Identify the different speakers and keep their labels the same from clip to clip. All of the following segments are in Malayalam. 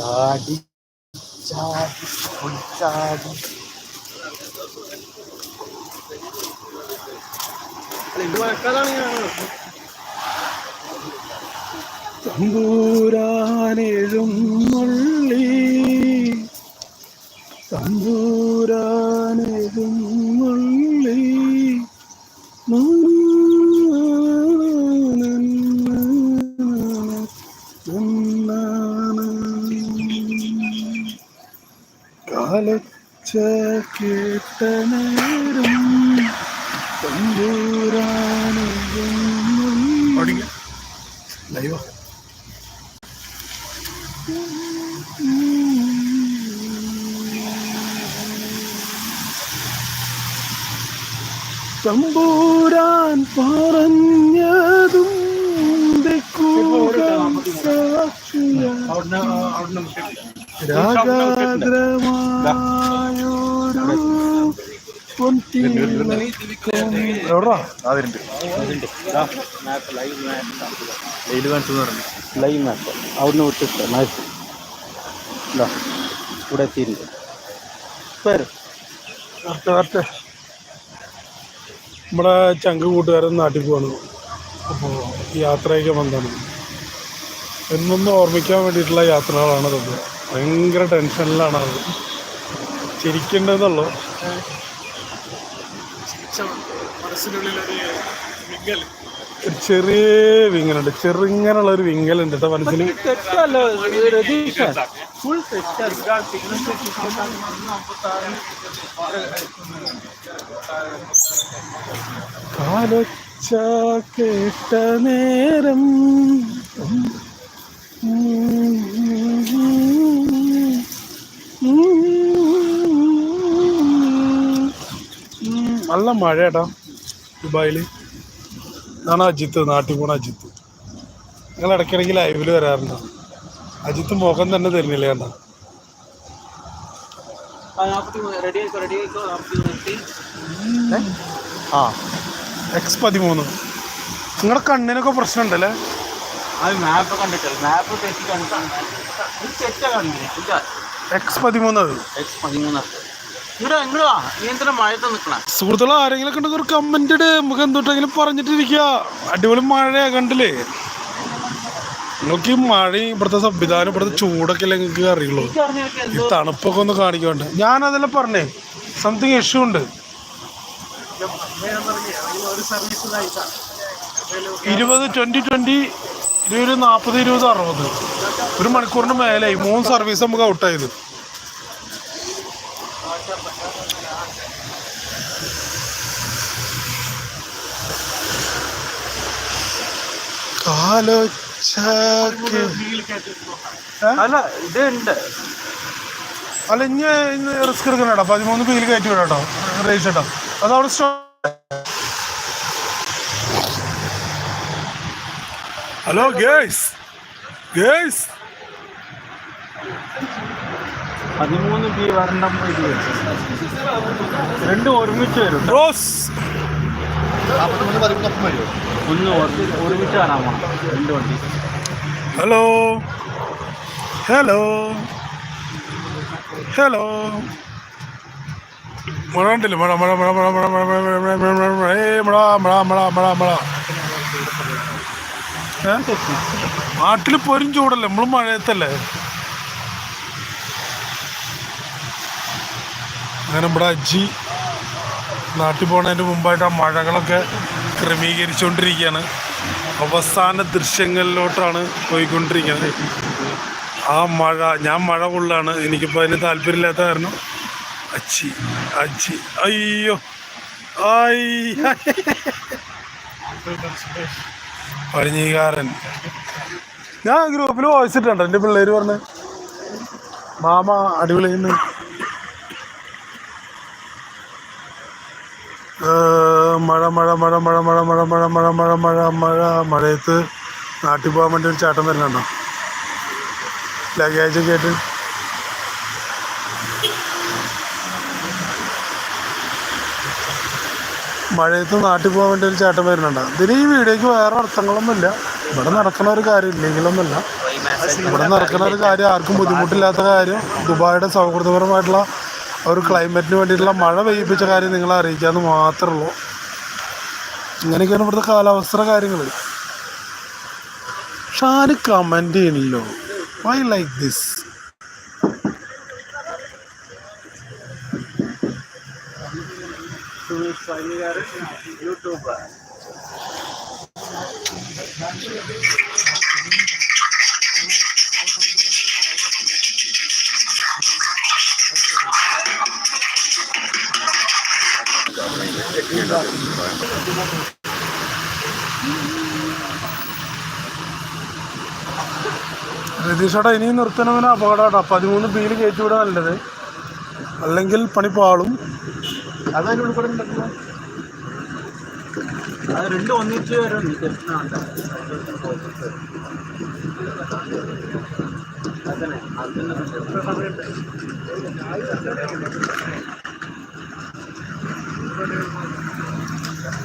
Speaker 1: ചാടി ചാടി ചാടി മുള്ളി നുള്ളി ആലച്ച കേട്ടനേരം ലൈവ. തമ്പൂരാൻ പറഞ്ഞതും സാക്ഷിയ
Speaker 2: ലൈവ് മാപ്പ് മാപ്പ് ഇവിടെ.
Speaker 1: നമ്മുടെ ചങ്ക് കൂട്ടുകാരൻ നാട്ടിൽ പോവാണ് അപ്പോൾ യാത്രയൊക്കെ വന്നാണ് എന്നൊന്നും ഓർമ്മിക്കാൻ വേണ്ടിയിട്ടുള്ള യാത്രകളാണ് അത് ഭയങ്കര ടെൻഷനിലാണ് അത്. ഒരു ചെറിയ വിങ്ങലുണ്ട്. ചെറുങ്ങനുള്ള ഒരു വിങ്ങലുണ്ട് കേട്ടോ
Speaker 2: മനസ്സിന്.
Speaker 1: കാലച്ച കേട്ട നേരം. നല്ല മഴ ഏട്ടാ ദുബായിൽ ഇതാണ് അജിത്ത് നാട്ടിൽ പോണ അജിത്ത്. നിങ്ങൾ ഇടയ്ക്കിടയ്ക്ക് ലൈവിൽ വരാറുണ്ടോ. അജിത്ത് മുഖം തന്നെ തരുന്നില്ല കണ്ട?
Speaker 2: നാൽപ്പത്തി
Speaker 1: ആ. എക്സ് പതിമൂന്ന്. നിങ്ങളുടെ കണ്ണിനൊക്കെ പ്രശ്നമുണ്ടല്ലേ?
Speaker 2: മാപ്പ് കണ്ടിട്ടില്ല. മാപ്പ് തെറ്റി കണ്ടിട്ടാണ്
Speaker 1: എക്സ് പതിമൂന്ന്
Speaker 2: എക്സ് പതിമൂന്നത്തെ
Speaker 1: സുഹൃത്തുക്കൾ ആരെങ്കിലും കണ്ടെങ്കിൽ ഒരു കമന്റ് ഇട്. നമുക്ക് എന്തുട്ടെങ്കിലും പറഞ്ഞിട്ടിരിക്കുക അടിപൊളി മഴയാ കണ്ടില്ലേ? നിങ്ങൾക്ക് ഈ മഴയും ഇവിടുത്തെ സംവിധാനം ഇവിടുത്തെ ചൂടൊക്കെ അല്ലേ നിങ്ങൾക്ക് അറിയുള്ളൂ. ഈ തണുപ്പൊക്കെ ഒന്ന് കാണിക്കണ്ട. ഞാൻ അതെല്ലാം പറഞ്ഞേ. സംതിങ് ഇഷ്യൂ ഉണ്ട്. ഇരുപത് ട്വന്റി ട്വന്റി ഇരുപത് നാൽപ്പത് ഇരുപത് അറുപത്. ഒരു മണിക്കൂറിന് മേലെ മൂന്ന് സർവീസ് നമുക്ക് ഔട്ടായത്
Speaker 2: അല്ല ഇത്
Speaker 1: ഇന്ന് റിസ്ക് എടുക്കണോ പതിമൂന്ന് പീൽ കയറ്റി വിടാട്ടോ കേട്ടോ അത് അവിടെ ഹലോ ഗേസ് ഗേസ്
Speaker 2: പതിമൂന്ന് പി വരണ്ട രണ്ടും ഒരുമിച്ച് വരും ഒന്ന് ഒരുമിച്ച് രണ്ട് വണ്ടി
Speaker 1: ഹലോ ഹലോ ഹലോ മഴ ഉണ്ടല്ലോ മഴ മഴ മഴ മഴ മഴ മഴ മഴ മഴ മഴ മഴ മഴ ഏ മഴ മഴ മഴ മഴ മഴ നാട്ടിൽ പൊരും ചൂടല്ലേ നമ്മൾ മഴയത്തല്ലേ അങ്ങനെ നമ്മുടെ അജ്ജി നാട്ടിൽ പോകുന്നതിന് മുമ്പായിട്ട് ആ മഴകളൊക്കെ ക്രമീകരിച്ചുകൊണ്ടിരിക്കുകയാണ്. അവസാന ദൃശ്യങ്ങളിലോട്ടാണ് പോയിക്കൊണ്ടിരിക്കുന്നത്. ആ മഴ ഞാൻ മഴ കൊള്ളാണ്. എനിക്കിപ്പോൾ അതിന് താല്പര്യമില്ലാത്ത കാരണം അച്ചി അച്ചി. അയ്യോ പഴഞ്ഞീകാരൻ ഞാൻ ഗ്രൂപ്പിൽ വായിച്ചിട്ടുണ്ട് എന്റെ പിള്ളേർ പറഞ്ഞ് മാമ അടിപൊളിന്ന് മഴ മഴ മഴ മഴ മഴ മഴ മഴ മഴ മഴ മഴ മഴ മഴയത്ത് നാട്ടിൽ പോകാൻ വേണ്ടി ഒരു ചേട്ടൻ വരുന്നുണ്ടോ ലഗേജ് കേട്ട് മഴയത്ത് നാട്ടിൽ പോകാൻ വേണ്ടി ഒരു ചേട്ടൻ വരുന്നുണ്ട് ഇതിന് ഈ വീഡിയോക്ക് വേറെ അർത്ഥങ്ങളൊന്നുമില്ല ഇവിടെ നടക്കണ ഒരു കാര്യം ഇല്ലെങ്കിലൊന്നുമില്ല ഇവിടെ നടക്കുന്ന ഒരു കാര്യം ആർക്കും ബുദ്ധിമുട്ടില്ലാത്ത കാര്യം ദുബായുടെ സൗഹൃദപരമായിട്ടുള്ള ഒരു ക്ലൈമറ്റിന് വേണ്ടിയിട്ടുള്ള മഴ പെയ്യിപ്പിച്ച കാര്യം നിങ്ങളെ അറിയിക്കാമെന്ന് മാത്രമേ ഉള്ളൂ ഇങ്ങനെയൊക്കെയാണ് ഇവിടുത്തെ കാലാവസ്ഥ കാര്യങ്ങൾ പക്ഷെ ആര് കമന്റ് ചെയ്യണല്ലോ? വൈ ലൈക്ക് ദിസ്
Speaker 2: യൂട്യൂബർ
Speaker 1: രതീഷേട്ടാ ഇനിയും നിർത്തണമെന്ന് അപകടമാട്ടാ പതിമൂന്ന് ബിയിൽ കയറ്റി വിടാൻ നല്ലത്. അല്ലെങ്കിൽ പണി പാളും.
Speaker 2: രണ്ടും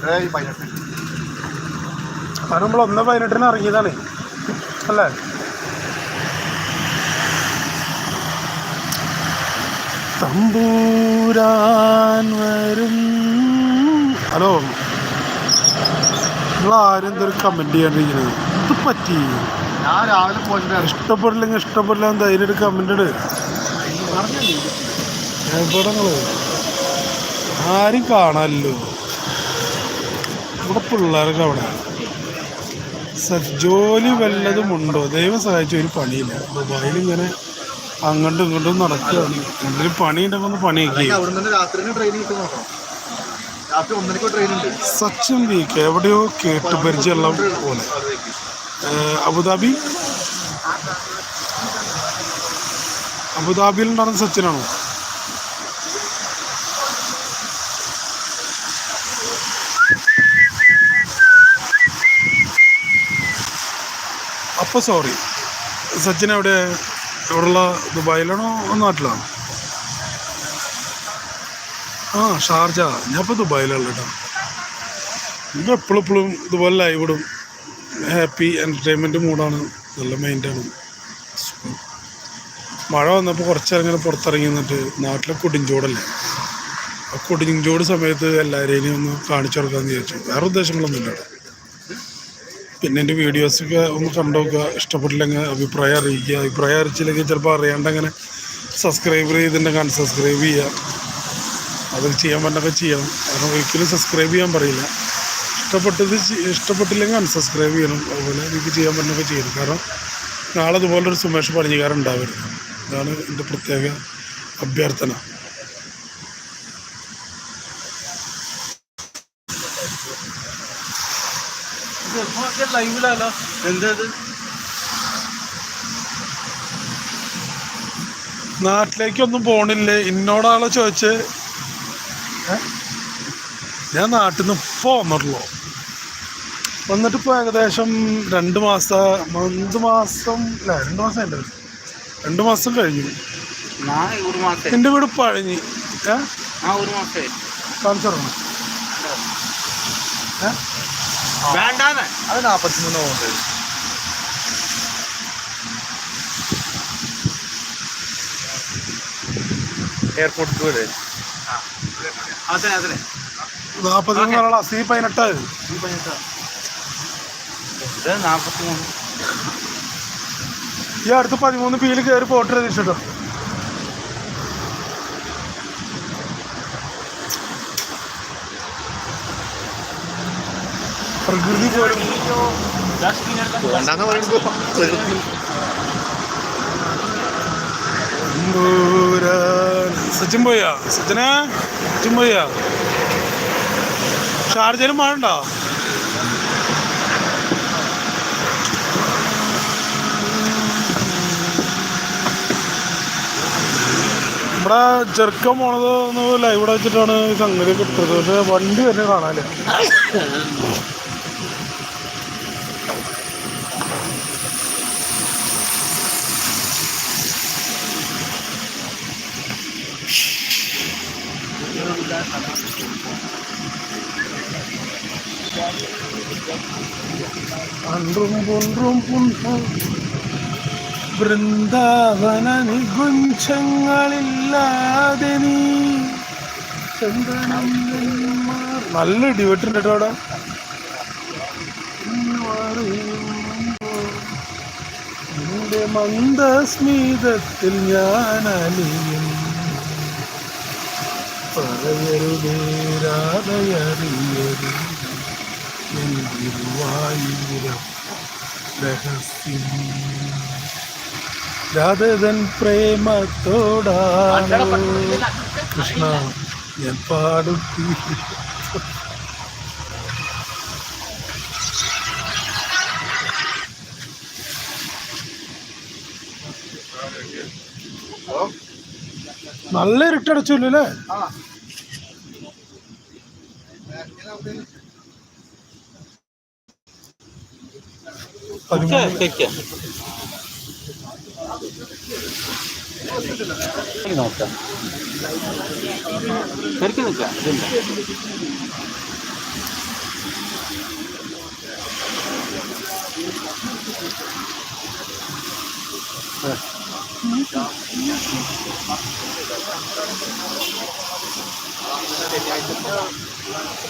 Speaker 2: അതന്നെ അതിന്
Speaker 1: അത് നമ്മൾ ഒന്ന് പതിനെട്ടിന് ഇറങ്ങിയതാണ്. അല്ലേ? തമ്പൂരാൻ വരും. ഹലോ. നിങ്ങൾ ആരും എന്തൊരു കമന്റ് ചെയ്യാണ്ടിരിക്കുന്നത് ഇത് പറ്റി?
Speaker 2: ഞാൻ രാവിലെ പോയിട്ട്
Speaker 1: ഇഷ്ടപ്പെടില്ലെങ്കിൽ ഇഷ്ടപ്പെടില്ല ധൈര്യം ഒരു കമന്റ് ഇട്. എവിടെ ആരും കാണാമല്ലോ ഇവിടെ പിള്ളേരൊക്കെ അവിടെ ജോലി വല്ലതും ഉണ്ടോ? ദൈവം സഹായിച്ച ഒരു പണിയില്ല. ദുബായിൽ ഇങ്ങനെ അങ്ങോട്ടും ഇങ്ങോട്ടും നടക്കുകയാണ്. എന്തെങ്കിലും പണി ഉണ്ടെങ്കിൽ ഒന്ന് പണിയൊക്കെ സച്ചിൻ വി കെ എവിടെയോ കേട്ട് പരിചയമുള്ള പോലെ. അബുദാബി? അബുദാബിയിൽ ഉണ്ടാകുന്ന സച്ചിനാണോ? അപ്പോൾ സോറി സച്ചിൻ അവിടെ എവിടെയുള്ള? ദുബായിലാണോ? നാട്ടിലാണോ? ആ ഷാർജ. ഞാൻ ഇപ്പോൾ ദുബായിലുള്ള കേട്ടോ ഇത് എപ്പോഴും എപ്പോഴും ഇതുപോലെ ലൈവ് ഇടും. ഹാപ്പി എന്റർടൈൻമെന്റ് മൂഡാണ് നല്ല മൈൻഡാണ് മഴ വന്നപ്പോൾ കുറച്ചിറങ്ങനെ പുറത്തിറങ്ങി നിന്നിട്ട് നാട്ടിലെ കൊടിഞ്ചോടല്ലേ ആ കൊടിഞ്ചോട് സമയത്ത് എല്ലാവരെയും ഒന്ന് കാണിച്ചു കൊടുക്കാമെന്ന് വിചാരിച്ചു. വേറെ ഉദ്ദേശങ്ങളൊന്നുമില്ല പിന്നെ എന്റെ വീഡിയോസൊക്കെ ഒന്ന് കണ്ടു നോക്കുക ഇഷ്ടപ്പെട്ടില്ലെങ്കിൽ അഭിപ്രായം അറിയിക്കുക. അഭിപ്രായം അറിയിച്ചില്ലെങ്കിൽ ചിലപ്പോൾ അറിയാണ്ട് അങ്ങനെ സബ്സ്ക്രൈബ് ചെയ്തിട്ടുണ്ടെങ്കിൽ അൺസബ്സ്ക്രൈബ് ചെയ്യുക. അതിൽ ചെയ്യാൻ പറ്റൊക്കെ ചെയ്യണം. കാരണം ഒരിക്കലും സബ്സ്ക്രൈബ് ചെയ്യാൻ പറയില്ല. ഇഷ്ടപ്പെട്ടത് ഇഷ്ടപ്പെട്ടില്ലെങ്കിൽ അൺസബ്സ്ക്രൈബ് ചെയ്യണം. അതുപോലെ എനിക്ക് ചെയ്യാൻ പറ്റൊക്കെ ചെയ്യണം. കാരണം നാളെ അതുപോലൊരു സുമേഷ് പണിഞ്ഞുകാരുണ്ടാവരുത് അതാണ് എന്റെ പ്രത്യേക അഭ്യർത്ഥന.
Speaker 2: ലൈവിലല്ലോ എന്തത്?
Speaker 1: നാട്ടിലേക്കൊന്നും പോണില്ലേ? ഇന്നോടാളെ ചോദിച്ച്? ഞാൻ നാട്ടിൽ നിന്ന് ഇപ്പോൾ വന്നിട്ടുള്ളൂ. വന്നിട്ട് ഇപ്പോൾ ഏകദേശം രണ്ട് മാസം രണ്ട് മാസം അല്ല രണ്ട് മാസം എന്റെ രണ്ട് മാസം കഴിഞ്ഞു.
Speaker 2: ഞാൻ ഒരു മാസം.
Speaker 1: എന്റെ വീട് പഴഞ്ഞി. ഏ?
Speaker 2: ആ ഒരു മാസേ
Speaker 1: കാണിച്ചോളണം ഏ?
Speaker 2: വേണ്ടാന്ന്. അത് നാപ്പത്തിമൂന്ന് പോകുന്നത് എയർപോർട്ട് വരെ അതെ അതെ.
Speaker 1: നാൽപ്പത്തി സി പതിനെട്ട്.
Speaker 2: ഇത് നാപ്പത്തിമൂന്ന്.
Speaker 1: ഈ അടുത്ത് പതിമൂന്ന് പീൽ കയറി പോട്ട് രതീഷിട്ടോ പ്രകൃതി പോലും.
Speaker 2: വേണ്ടാന്ന് പറയുമ്പോ.
Speaker 1: സച്ചിൻ പോയാ സച്ചിനെ? സച്ചിൻ പോയാ ചാർജറും മഴ ഉണ്ടോ ഇവിടെ ചെറുക്കം പോണത് ഒന്ന് ലൈവ് ഇവിടെ വെച്ചിട്ടാണ് സംഗതി കിട്ടുന്നത് പക്ഷെ വണ്ടി തന്നെ കാണാനില്ല. അൻറും പൊൻറും പുൻറും വൃന്ദാവന നികുഞ്ചങ്ങളില്ലാതെ നീ. നല്ല ഇടിവെട്ടുണ്ട് കേട്ടോ അവിടെ. നിന്റെ മന്ദസ്മിതത്തിൽ ഞാൻ അലിയും പറയരുതേരാതയറിയരു എന്തിരുവായിരം രഹസ്യം. രാധതൻ പ്രേമത്തോടാണ്. കൃഷ്ണ ഞാൻ പാടുത്തി നല്ല ഇരുട്ടടച്ചില്ലേ അല്ലേ പതിമൂന്ന്
Speaker 2: നോക്കാം. ശരിക്കും നിൽക്കാം. ഇതുണ്ട്.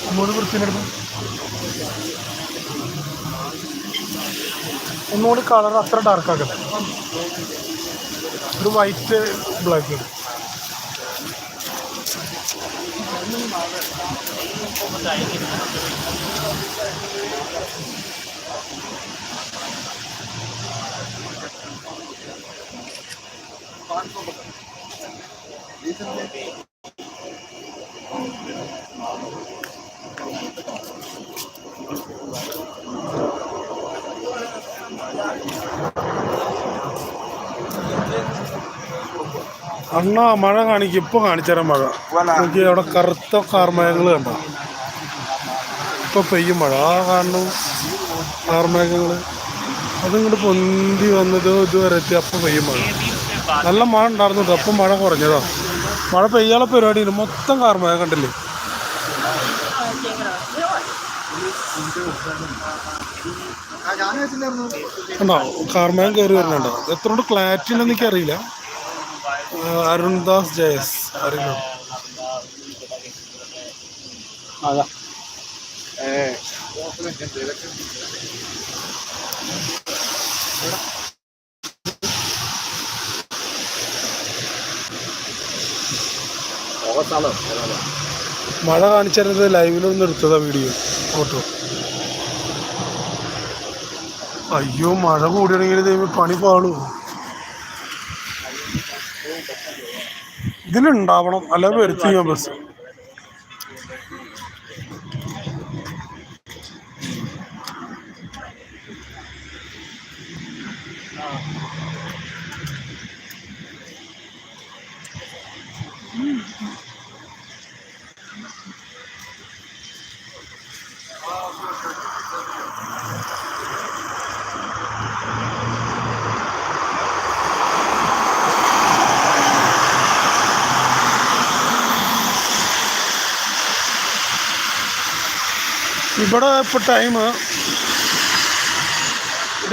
Speaker 1: ഒന്നുകൂടി വൃത്തിനെടുക്കും ഒന്നുകൂടി കളർ അത്ര ഡാർക്ക് ആക്കട്ടെ ഒരു വൈറ്റ് ബ്ലാക്ക് അണ്ണ മഴ കാണിക്കും. ഇപ്പൊ കാണിച്ചുതരാം മഴ. എനിക്ക് അവിടെ കറുത്ത കാർമേഘങ്ങൾ കണ്ട? ഇപ്പൊ പെയ്യും മഴ. ആ കാരണം കാർമേഘങ്ങൾ. അതിങ്ങോട്ട് പൊന്തി വന്നത് ഇതുവരെ എത്തി. അപ്പൊ പെയ്യും മഴ. നല്ല മഴ ഉണ്ടായിരുന്നു അപ്പം മഴ കുറഞ്ഞതാ. മഴ പെയ്യാനുള്ള പരിപാടിയില്ല. മൊത്തം കാർമേഘം കണ്ടില്ലേ? കണ്ടോ? കാർമേഘം കയറി വരുന്നുണ്ടോ? എത്ര കൊണ്ട് ക്ലാരിറ്റി ഉണ്ടെന്ന് എനിക്കറിയില്ല. അരുൺദാസ് ജയസ് അറിയില്ല
Speaker 2: അതാ.
Speaker 1: മഴ കാണിച്ചത് ലൈവിലൊന്നും എടുത്തതാ വീഡിയോ ഫോട്ടോ. അയ്യോ മഴ കൂടിയാണെങ്കിൽ പണി പാളൂ. ഇതിലുണ്ടാവണം. അല്ല വരുത്തി ഞാൻ ബസ്. ഇവിടെ ഇപ്പോൾ ടൈം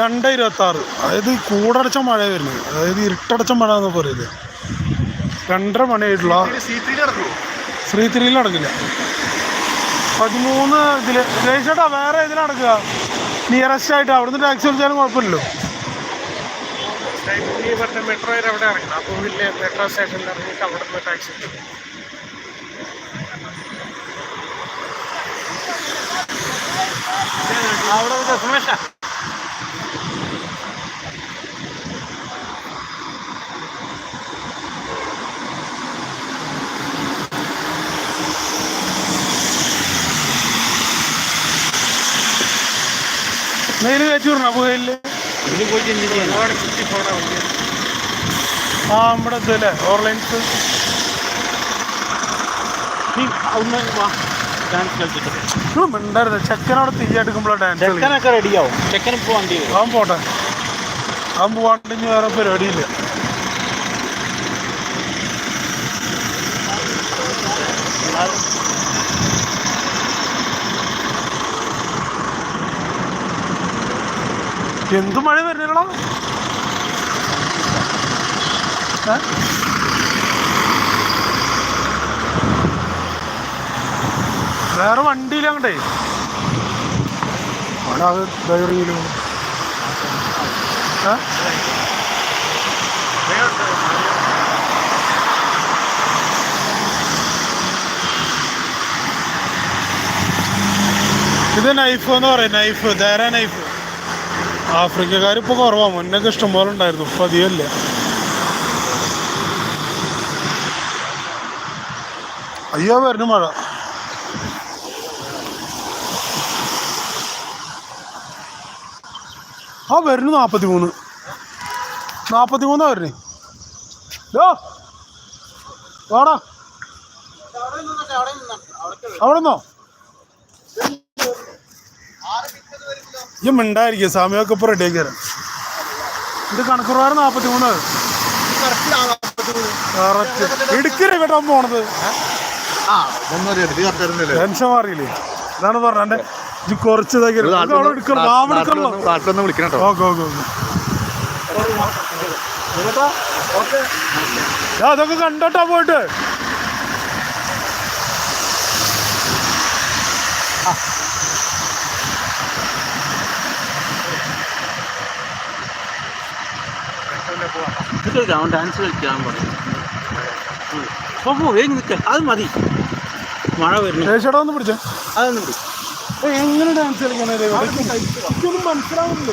Speaker 1: രണ്ട് ഇരുപത്താറ്. അതായത് കൂടടച്ച മഴ വരുന്നത്. അതായത് ഇരുട്ടടച്ച മഴ എന്ന് പറയുന്നത് രണ്ടര മണിയായിട്ടുള്ള ശ്രീ ത്രീയിൽ അടങ്ങില്ല പതിമൂന്ന് ഇതിൽ ജയിച്ചേട്ടാ വേറെ ഇതിൽ അടക്കുക നിയറസ്റ്റ് ആയിട്ട്. അവിടുന്ന് ടാക്സി വിളിച്ചാലും കുഴപ്പമില്ലല്ലോ.
Speaker 3: മെട്രോ മെട്രോ സ്റ്റേഷനിൽ ഇറങ്ങിയിട്ട് അവിടെ ടാക്സി അവിടെ ഒരു സുമേഷ
Speaker 1: നെയ്യിൽ കയറ്റി വിടണം പുകയിൽ
Speaker 2: ഇതിൽ പോയിട്ട് എന്ത് ചെയ്യാൻ
Speaker 3: സുമേഷ. നെയ്ല് പോണ വണ്ടി
Speaker 1: ആ നമ്മുടെ ഇതല്ലേ ഓർലൈൻസ്
Speaker 2: നീ ഒന്ന് വാ. ഡാൻസ് കളിച്ചിട്ട്
Speaker 1: മിണ്ടരുത്. ചെക്കനോട് തീ ഡാൻസ്
Speaker 2: ചെക്കനൊക്കെ റെഡിയാവും ചെക്കൻ ഇപ്പോൾ വണ്ടി
Speaker 1: അവൻ പോട്ടെ. അവൻ പോവാണ്ട് ഇനി വേറെ പരിപാടിയില്ല എന്ത് മഴ വരുന്നില്ലടാ ഏ? വേറെ വണ്ടിയിലങ്ങണ്ടേ അവിടെ അത് ഡ്രൈവറിങ്ങിലും ഏ? ഇത് നൈഫ് എന്ന് പറയും നൈഫ് ധാര നൈഫ് ആഫ്രിക്കക്കാർ ഇപ്പോൾ കുറവാണ് മുന്നൊക്കെ ഇഷ്ടംപോലെ ഉണ്ടായിരുന്നു. ഇപ്പം അധികമല്ല അയ്യോ വരുന്നു മഴ. ആ വരുന്നു നാൽപ്പത്തി മൂന്ന് നാൽപ്പത്തി മൂന്നാ വരുന്നേ. ഹലോ വാടാ. അവിടെ നിന്നോ ഈ മിണ്ടായിരിക്കും സമയമൊക്കെ ഇപ്പോൾ റെഡി ആക്കി തരാം. ഇത് കണക്കുറവാറ് നാൽപ്പത്തി മൂന്ന് കറക്റ്റ്. കേട്ടോ പോണത്. ടെൻഷൻ മാറിയില്ലേ? ഇതാണ് പറഞ്ഞെ കുറച്ച്
Speaker 2: വിളിക്കണം കേട്ടോ.
Speaker 1: Okay okay okay. അതൊക്കെ കണ്ടോട്ടാ പോയിട്ട്.
Speaker 2: കളിക്കാം അവൻ ഡാൻസ് കളിക്കാൻ പറഞ്ഞു. പോ പോ വേഗം നിൽക്ക അത് മതി. മഴ വരുന്നു.
Speaker 1: ചേച്ചിയുടെ ഒന്ന് പിടിച്ചോ.
Speaker 2: അതൊന്നും
Speaker 1: ഏയ്, എങ്ങനെ ഡാൻസ് കളിക്കണേ എനിക്കൊന്നും മനസ്സിലാവുന്നില്ല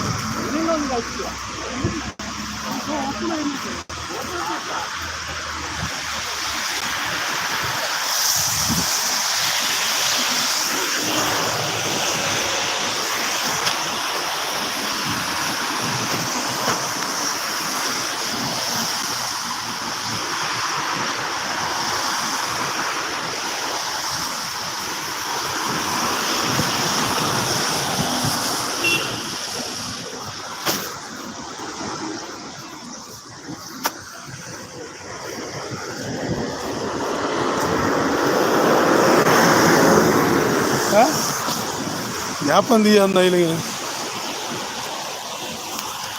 Speaker 1: ഏ? ഇപ്പം എന്ത് ചെയ്യാം എന്തായാലും ഇങ്ങനെ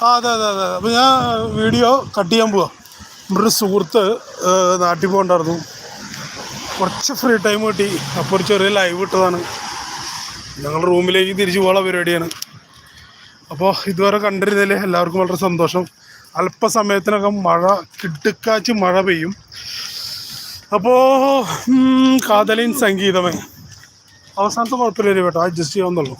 Speaker 1: ആ അതെ അതെ അതെ. അപ്പം ഞാൻ വീഡിയോ കട്ട് ചെയ്യാൻ പോവാം. നമ്മുടെ സുഹൃത്ത് നാട്ടിൽ പോകണ്ടായിരുന്നു. കുറച്ച് ഫ്രീ ടൈം കിട്ടി. അപ്പോൾ ഒരു ചെറിയ ലൈവ് ഇട്ടതാണ്. ഞങ്ങൾ റൂമിലേക്ക് തിരിച്ചു പോകാനുള്ള പരിപാടിയാണ്. അപ്പോൾ ഇതുവരെ കണ്ടിരുന്നതിൽ എല്ലാവർക്കും വളരെ സന്തോഷം. അല്പസമയത്തിനകം മഴ കിടുക്കാച്ചി മഴ പെയ്യും. അപ്പോൾ കാതലിൻ സംഗീതമേ. അവസാനത്തെ കുഴപ്പമില്ല കേട്ടോ. അഡ്ജസ്റ്റ് ചെയ്യാവുന്നുള്ളൂ.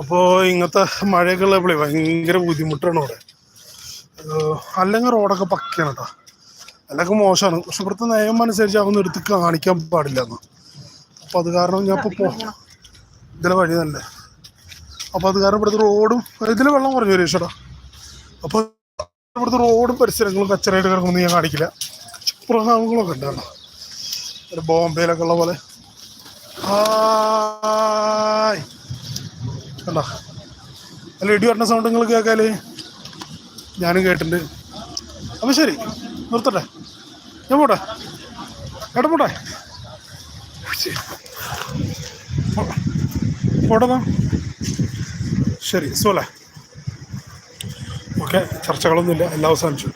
Speaker 1: അപ്പോൾ ഇങ്ങനത്തെ മഴയൊക്കെ ഉള്ളപ്പോഴേ ഭയങ്കര ബുദ്ധിമുട്ടാണ് ഇവിടെ അല്ലെങ്കിൽ റോഡൊക്കെ പക്കയാണ് കേട്ടോ അല്ലെങ്കിൽ മോശമാണ്. പക്ഷെ ഇവിടുത്തെ നിയമം അനുസരിച്ച് അവന്ന് എടുത്ത് കാണിക്കാൻ പാടില്ല എന്ന് അപ്പോൾ അത് കാരണം ഞാൻ ഇപ്പോൾ പോ ഇതിലെ വഴി തന്നെ. അപ്പോൾ അത് കാരണം ഇവിടുത്തെ റോഡും ഇതിൽ വെള്ളം കുറഞ്ഞു വരും ചേട്ടാ അപ്പോൾ ഇവിടുത്തെ റോഡും പരിസരങ്ങളും കച്ചറായിട്ട് കിടക്കുമെന്ന് ഞാൻ കാണിക്കില്ല. പ്രഭാവങ്ങളൊക്കെ ഉണ്ടാണ്. ഒരു ബോംബെയിലൊക്കെ ഉള്ള പോലെ. ഹായ്. കണ്ടോ? അല്ല ഇടി പറഞ്ഞ സൗണ്ട് നിങ്ങൾ കേൾക്കാൽ? ഞാനും കേട്ടിട്ടുണ്ട്. അപ്പം ശരി നിർത്തട്ടെ. ഞാൻ പോട്ടെ? ഏട്ടാ പോട്ടെ? ശരി. പോ- ശരി സോലെ ഓക്കെ ചർച്ചകളൊന്നുമില്ല എല്ലാം അവസാനിച്ചു.